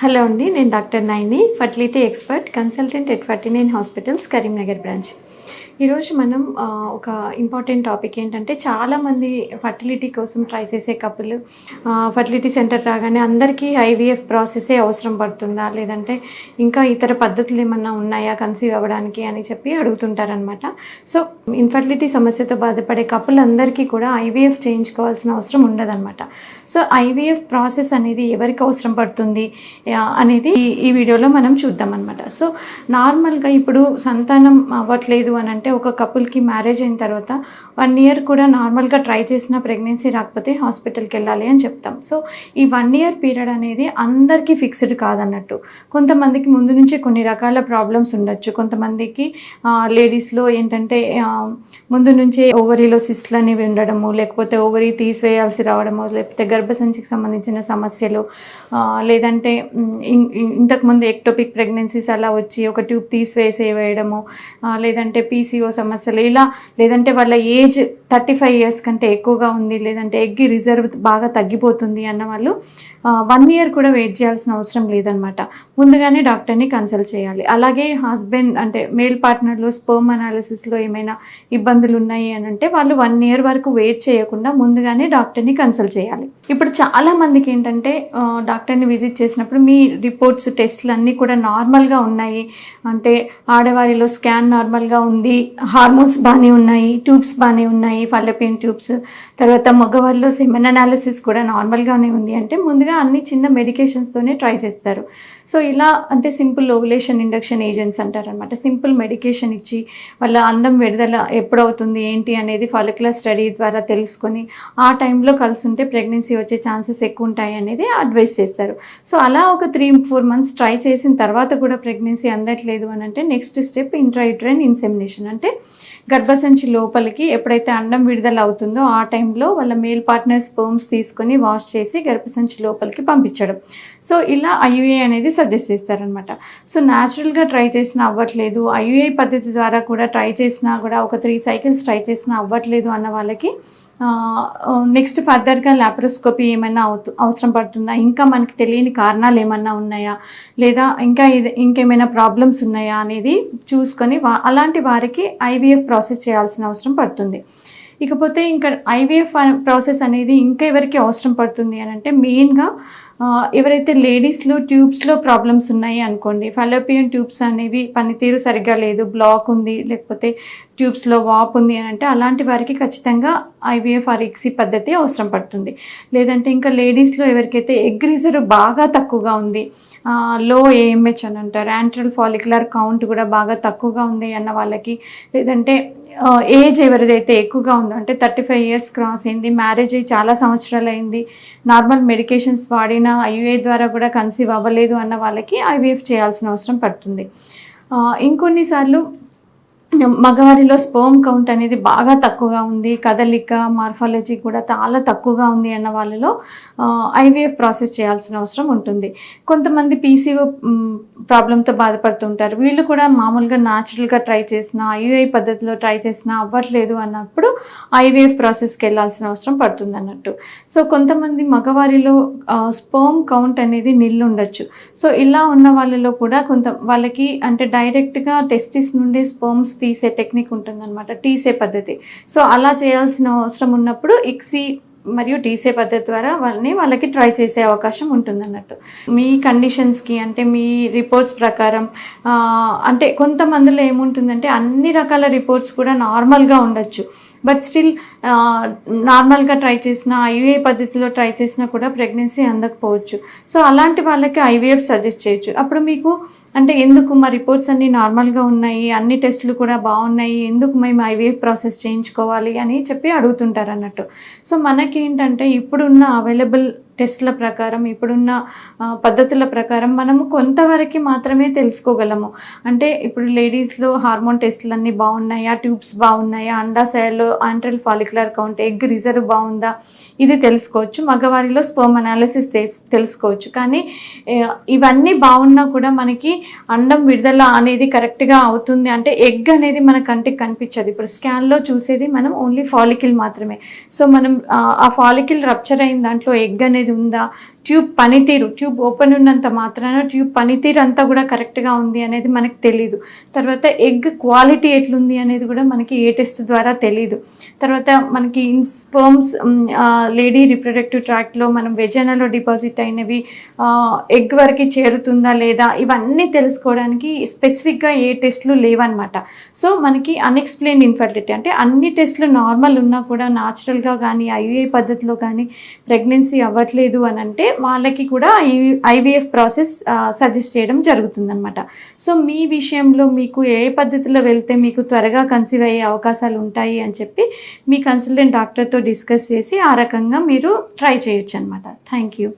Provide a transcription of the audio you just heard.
Hello అండి నేను doctor Naini fertility expert consultant at Ferty nine hospitals Karimnagar branch. ఈరోజు మనం ఒక ఇంపార్టెంట్ టాపిక్ ఏంటంటే చాలామంది ఫర్టిలిటీ కోసం ట్రై చేసే కపులు ఫర్టిలిటీ సెంటర్ రాగానే అందరికీ ఐవీఎఫ్ ప్రాసెసే అవసరం పడుతుందా? లేదంటే ఇంకా ఇతర పద్ధతులు ఏమన్నా ఉన్నాయా కన్సీవ్ అవ్వడానికి అని చెప్పి అడుగుతుంటారనమాట సో ఇన్ఫర్టిలిటీ సమస్యతో బాధపడే కపుల్ అందరికీ కూడా ఐవీఎఫ్ చేయించుకోవాల్సిన అవసరం ఉండదన్నమాట. సో ఐవీఎఫ్ ప్రాసెస్ అనేది ఎవరికి అవసరం పడుతుంది అనేది ఈ- ఈ వీడియోలో మనం చూద్దాం అనమాట సో నార్మల్గా ఇప్పుడు సంతానం అవ్వట్లేదు అని అంటే ఒక కపుల్కి మ్యారేజ్ అయిన తర్వాత వన్ ఇయర్ కూడా నార్మల్గా ట్రై చేసిన ప్రెగ్నెన్సీ రాకపోతే హాస్పిటల్కి వెళ్ళాలి అని చెప్తాం. సో ఈ వన్ ఇయర్ పీరియడ్ అనేది అందరికీ ఫిక్స్డ్ కాదన్నట్టు. కొంతమందికి ముందు నుంచి కొన్ని రకాల ప్రాబ్లమ్స్ ఉండొచ్చు. కొంతమందికి లేడీస్లో ఏంటంటే ముందు నుంచే ఓవరీలో సిస్ట్లు అనేవి ఉండడము లేకపోతే ఓవరీ తీసివేయాల్సి రావడము లేకపోతే గర్భసంచికి సంబంధించిన సమస్యలు లేదంటే ఇంతకుముందు ఎక్టోపిక్ ప్రెగ్నెన్సీస్ అలా వచ్చి ఒక ట్యూబ్ తీసివేసేయడం లేదంటే లేదంటే పీసీఓ సమస్యలు ఇలా లేదంటే వాళ్ళ ఏజ్ థర్టీ ఫైవ్ ఇయర్స్ కంటే ఎక్కువగా ఉంది లేదంటే ఎగ్గి రిజర్వ్ బాగా తగ్గిపోతుంది అన్న వాళ్ళు వన్ ఇయర్ కూడా వెయిట్ చేయాల్సిన అవసరం లేదనమాట ముందుగానే డాక్టర్ని కన్సల్ట్ చేయాలి. అలాగే హస్బెండ్ అంటే మేల్ పార్ట్నర్లో స్పర్మ్ అనాలిసిస్లో ఏమైనా ఇబ్బందులు ఉన్నాయి అని అంటే వాళ్ళు వన్ ఇయర్ వరకు వెయిట్ చేయకుండా ముందుగానే డాక్టర్ని కన్సల్ట్ చేయాలి. ఇప్పుడు చాలా మందికి ఏంటంటే డాక్టర్ని విజిట్ చేసినప్పుడు మీ రిపోర్ట్స్ టెస్ట్లు అన్నీ కూడా నార్మల్గా ఉన్నాయి. అంటే ఆడవారిలో స్కాన్ నార్మల్గా ఉంది హార్మోన్స్ బాగానే ఉన్నాయి ట్యూబ్స్ బాగానే ఉన్నాయి ఫల్లపియన్ ట్యూబ్స్. తర్వాత మగవాళ్ళు సెమెన్ అనాలిసిస్ కూడా నార్మల్గానే ఉంది. అంటే ముందుగా అన్ని చిన్న మెడికేషన్స్తోనే ట్రై చేస్తారు. సో ఇలా అంటే సింపుల్ ఓవులేషన్ ఇండక్షన్ ఏజెంట్స్ అంటారనమాట సింపుల్ మెడికేషన్ ఇచ్చి వాళ్ళ అండం విడుదల ఎప్పుడవుతుంది ఏంటి అనేది ఫాలిక్యులర్ స్టడీ ద్వారా తెలుసుకొని ఆ టైంలో కలిసి ఉంటే ప్రెగ్నెన్సీ వచ్చే ఛాన్సెస్ ఎక్కువ ఉంటాయి అనేది అడ్వైస్ చేస్తారు. సో అలా ఒక త్రీ ఫోర్ మంత్స్ ట్రై చేసిన తర్వాత కూడా ప్రెగ్నెన్సీ అందట్లేదు అని అంటే నెక్స్ట్ స్టెప్ ఇంట్రైట్రైన్ ఇన్సెమినేషన్ అంటే గర్భసంచి లోపలికి ఎప్పుడైతే అండం విడుదల అవుతుందో ఆ టైంలో వాళ్ళ మేల్ పార్ట్నర్ స్పర్మ్స్ తీసుకొని వాష్ చేసి గర్భసంచి లోపలికి పంపించడం. సో ఇలా ఐయుఏ అనేది సజెస్ట్ చేస్తారనమాట సో న్యాచురల్గా ట్రై చేసినా అవ్వట్లేదు. ఐయుఐ పద్ధతి ద్వారా కూడా ట్రై చేసినా కూడా ఒక త్రీ సైకిల్స్ ట్రై చేసినా అవ్వట్లేదు అన్న వాళ్ళకి నెక్స్ట్ ఫర్దర్గా ల్యాప్రోస్కోపీ ఏమైనా అవుతు అవసరం పడుతుందా ఇంకా మనకి తెలియని కారణాలు ఏమన్నా ఉన్నాయా? లేదా ఇంకా ఇంకేమైనా ప్రాబ్లమ్స్ ఉన్నాయా అనేది చూసుకొని అలాంటి వారికి ఐవీఎఫ్ ప్రాసెస్ చేయాల్సిన అవసరం పడుతుంది. ఇకపోతే ఇంకా ఐవీఎఫ్ ప్రాసెస్ అనేది ఇంకా ఎవరికి అవసరం పడుతుంది అని అంటే మెయిన్గా ఎవరైతే లేడీస్లో ట్యూబ్స్లో ప్రాబ్లమ్స్ ఉన్నాయి అనుకోండి ఫలోపియన్ ట్యూబ్స్ అనేవి పనితీరు సరిగ్గా లేదు బ్లాక్ ఉంది లేకపోతే ట్యూబ్స్లో వాప్ ఉంది అని అంటే అలాంటి వారికి ఖచ్చితంగా ఐవీఎఫ్ ఆర్ ఎక్సీ పద్ధతి అవసరం పడుతుంది. లేదంటే ఇంకా లేడీస్లో ఎవరికైతే ఎగ్ రిజర్వ్ బాగా తక్కువగా ఉంది లో ఏఎంహెచ్ అని అంటారు యాంట్రల్ ఫాలిక్యులర్ కౌంట్ కూడా బాగా తక్కువగా ఉంది అన్న వాళ్ళకి లేదంటే ఏజ్ ఎవరిదైతే ఎక్కువగా ఉందో అంటే థర్టీ ఫైవ్ ఇయర్స్ క్రాస్ అయింది మ్యారేజ్ అయ్యి చాలా సంవత్సరాలు అయింది నార్మల్ మెడికేషన్స్ వాడిన ఐయుఏ ద్వారా కూడా కన్సీవ్ అవ్వలేదు అన్న వాళ్ళకి ఐవీఎఫ్ చేయాల్సిన అవసరం పడుతుంది. ఇంకొన్నిసార్లు మగవారిలో స్పోమ్ కౌంట్ అనేది బాగా తక్కువగా ఉంది. కదలిక మార్ఫాలజీ కూడా చాలా తక్కువగా ఉంది అన్న వాళ్ళలో ఐవీఎఫ్ ప్రాసెస్ చేయాల్సిన అవసరం ఉంటుంది. కొంతమంది పీసీఓ ప్రాబ్లంతో బాధపడుతుంటారు. వీళ్ళు కూడా మామూలుగా న్యాచురల్గా ట్రై చేసిన ఐయుఐ పద్ధతిలో ట్రై చేసినా అవ్వట్లేదు అన్నప్పుడు ఐవీఎఫ్ ప్రాసెస్కి వెళ్ళాల్సిన అవసరం పడుతుంది అన్నట్టు. సో కొంతమంది మగవారిలో స్పోమ్ కౌంట్ అనేది నిల్లు ఉండొచ్చు. సో ఇలా ఉన్న వాళ్ళలో కూడా కొంత వాళ్ళకి అంటే డైరెక్ట్గా టెస్టిస్ నుండి స్పోమ్స్ తీసే టెక్నిక్ ఉంటుందన్నమాట టీసే పద్ధతి. సో అలా చేయాల్సిన అవసరం ఉన్నప్పుడు ఇక్సీ మరియు టీసే పద్ధతి ద్వారా వాళ్ళని వాళ్ళకి ట్రై చేసే అవకాశం ఉంటుంది అన్నట్టు మీ కండిషన్స్కి అంటే మీ రిపోర్ట్స్ ప్రకారం అంటే కొంతమందిలో ఏముంటుందంటే అన్ని రకాల రిపోర్ట్స్ కూడా నార్మల్గా ఉండొచ్చు. బట్ స్టిల్ నార్మల్గా ట్రై చేసిన ఐవీఐ పద్ధతిలో ట్రై చేసినా కూడా ప్రెగ్నెన్సీ అందకపోవచ్చు. సో అలాంటి వాళ్ళకి ఐవీఎఫ్ సజెస్ట్ చేయొచ్చు. అప్పుడు మీకు అంటే ఎందుకు మా రిపోర్ట్స్ అన్నీ నార్మల్గా ఉన్నాయి అన్ని టెస్టులు కూడా బాగున్నాయి ఎందుకు మేము ఐవీఎఫ్ ప్రాసెస్ చేయించుకోవాలి అని చెప్పి అడుగుతుంటారు అన్నట్టు సో మనకి ఏంటంటే ఇప్పుడున్న అవైలబుల్ టెస్ట్ల ప్రకారం ఇప్పుడున్న పద్ధతుల ప్రకారం మనము కొంతవరకు మాత్రమే తెలుసుకోగలము. అంటే ఇప్పుడు లేడీస్లో హార్మోన్ టెస్ట్లు అన్నీ బాగున్నాయా ట్యూబ్స్ బాగున్నాయా అండాశయాల్లో antral follicular count egg reserve బాగుందా ఇది తెలుసుకోవచ్చు. మగవారిలో స్పర్మ్ అనాలిసిస్ తెలుసుకోవచ్చు. కానీ ఇవన్నీ బాగున్నా కూడా మనకి అండం విడుదల అనేది కరెక్ట్గా అవుతుంది. అంటే ఎగ్ అనేది మన కంటికి కనిపించదు. ఇప్పుడు స్కాన్లో చూసేది మనం ఓన్లీ ఫాలికిల్ మాత్రమే. సో మనం ఆ, ఆ ఫాలికిల్ రప్చర్ అయిన దాంట్లో ఎగ్ అనేది ఉందా? ట్యూబ్ పనితీరు ట్యూబ్ ఓపెన్ ఉన్నంత మాత్రాన ట్యూబ్ పనితీరు అంతా కూడా కరెక్ట్గా ఉంది అనేది మనకు తెలియదు తర్వాత ఎగ్ క్వాలిటీ ఎట్లుంది అనేది కూడా మనకి ఏ టెస్ట్ ద్వారా తెలియదు తర్వాత మనకి స్పర్మ్స్ లేడీ రిప్రొడక్టివ్ ట్రాక్ట్లో మనం వెజనలో డిపాజిట్ అయినవి ఎగ్ వరకు చేరుతుందా లేదా ఇవన్నీ తెలుసుకోవడానికి స్పెసిఫిక్గా ఏ టెస్ట్లు లేవన్నమాట. సో మనకి అన్ఎక్స్ప్లెయిన్ ఇన్ఫర్టిలిటీ అంటే అన్ని టెస్ట్లు నార్మల్ ఉన్నా కూడా న్యాచురల్గా కానీ ఐఏ పద్ధతిలో కానీ ప్రెగ్నెన్సీ అవ్వట్లేదు అని అంటే వాళ్ళకి కూడా ఐవీఎఫ్ ప్రాసెస్ సజెస్ట్ చేయడం జరుగుతుందనమాట సో మీ విషయంలో మీకు ఏ పద్ధతిలో వెళ్తే మీకు త్వరగా కన్సీవ్ అయ్యే అవకాశాలు ఉంటాయి అని చెప్పి మీ కన్సల్టెంట్ డాక్టర్తో డిస్కస్ చేసి ఆ రకంగా మీరు ట్రై చేయొచ్చు అనమాట థ్యాంక్ యూ.